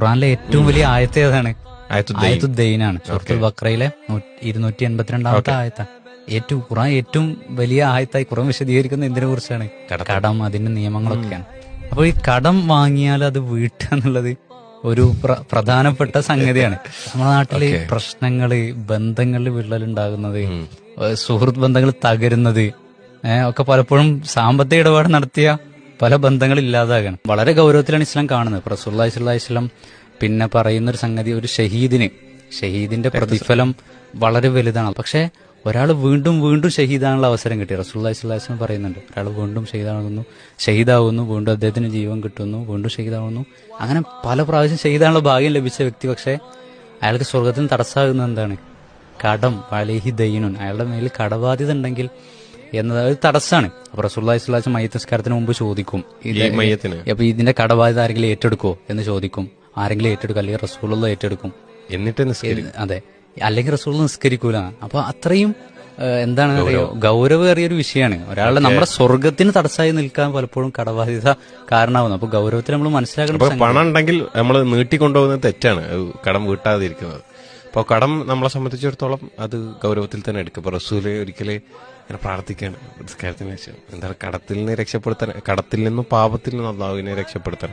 ഖുറാനിലെ ഏറ്റവും വലിയ ആയത്ത് ഏതാണ്. ആയത്തുദ്ദൈനാണ്. സുഹൃത്തുൽ ബക്രയിലെ ഇരുന്നൂറ്റി എൺപത്തിരണ്ടാമത്തെ ആയത്താണ് ഏറ്റവും ഖുറാൻ ഏറ്റവും വലിയ ആയത്തായി ഖുറാൻ വിശദീകരിക്കുന്ന എന്തിനെ കുറിച്ചാണ്? കടം അതിന്റെ നിയമങ്ങളൊക്കെയാണ്. അപ്പോൾ ഈ കടം വാങ്ങിയാൽ അത് വീട്ടുക എന്നുള്ളത് ഒരു പ്ര- പ്രധാനപ്പെട്ട സംഗതിയാണ്. നമ്മുടെ നാട്ടിൽ പ്രശ്നങ്ങൾ ബന്ധങ്ങളിൽ വിള്ളൽ ഉണ്ടാകുന്നത് സുഹൃത്ത് ബന്ധങ്ങൾ തകരുന്നത് ഒക്കെ പലപ്പോഴും സാമ്പത്തിക ഇടപാട് നടത്തിയ പല ബന്ധങ്ങൾ ഇല്ലാതാകണം. വളരെ ഗൗരവത്തിലാണ് ഇസ്ലാം കാണുന്നത്. റസൂല്ലി ഇസ്ലാം പിന്നെ പറയുന്ന ഒരു സംഗതി ഒരു ഷഹീദിന്. ഷഹീദിന്റെ പ്രതിഫലം വളരെ വലുതാണ്. പക്ഷെ ഒരാൾ വീണ്ടും വീണ്ടും ഷഹീദാനുള്ള അവസരം കിട്ടി. റസൂല്ലി സ്വല്ലം പറയുന്നുണ്ട്. ഒരാൾ വീണ്ടും ഷഹീദാകുന്നു ഷഹീദാവുന്നു വീണ്ടും അദ്ദേഹത്തിന് ജീവൻ കിട്ടുന്നു വീണ്ടും ഷഹീദാവുന്നു അങ്ങനെ പല പ്രാവശ്യം ഷഹീദാനുള്ള ഭാഗ്യം ലഭിച്ച വ്യക്തി. പക്ഷെ അയാൾക്ക് സ്വർഗത്തിന് തടസ്സമാകുന്നത് എന്താണ്? കടം. വലേഹി ദൈനുൻ. അയാളുടെ മേലിൽ കടബാധ്യത ഉണ്ടെങ്കിൽ എന്നത് ഒരു തടസ്സമാണ് അപ്പൊ റസൂള്ളി സ്വലാസ് മയ്യത്ത് നിസ്കാരത്തിന് മുമ്പ് ചോദിക്കും അപ്പൊ ഇതിന്റെ കടബാധ്യത ആരെങ്കിലും ഏറ്റെടുക്കോ എന്ന് ചോദിക്കും. ആരെങ്കിലും ഏറ്റെടുക്കും അല്ലെങ്കിൽ റസൂലുള്ള ഏറ്റെടുക്കും. എന്നിട്ട് അതെ. അല്ലെങ്കിൽ റസൂൾ നിസ്കരിക്കൂല. അപ്പൊ അത്രയും എന്താണ് പറയുക ഗൗരവേറിയ ഒരു വിഷയമാണ്. ഒരാളുടെ നമ്മുടെ സ്വർഗത്തിന് തടസ്സമായി നിൽക്കാൻ പലപ്പോഴും കടബാധ്യത കാരണമാകുന്നു അപ്പൊ ഗൗരവത്തിൽ നമ്മൾ മനസ്സിലാക്കണം പണം ഉണ്ടെങ്കിൽ നമ്മൾ നീട്ടിക്കൊണ്ടുപോകുന്നത് തെറ്റാണ്. കടം വീട്ടാതിരിക്കുന്നത്. അപ്പോൾ കടം നമ്മളെ സംബന്ധിച്ചിടത്തോളം അത് ഗൗരവത്തിൽ തന്നെ എടുക്കും. ഇപ്പോൾ റസൂൽ ഒരിക്കലേ ഇങ്ങനെ പ്രാർത്ഥിക്കാണ്. നിസ്കാരത്തിന് ശേഷം എന്താണ് കടത്തിൽ നിന്ന് രക്ഷപ്പെടുത്താൻ കടത്തിൽ നിന്നും പാപത്തിൽ നിന്നും അള്ളാഹുവിനെ രക്ഷപ്പെടുത്താൻ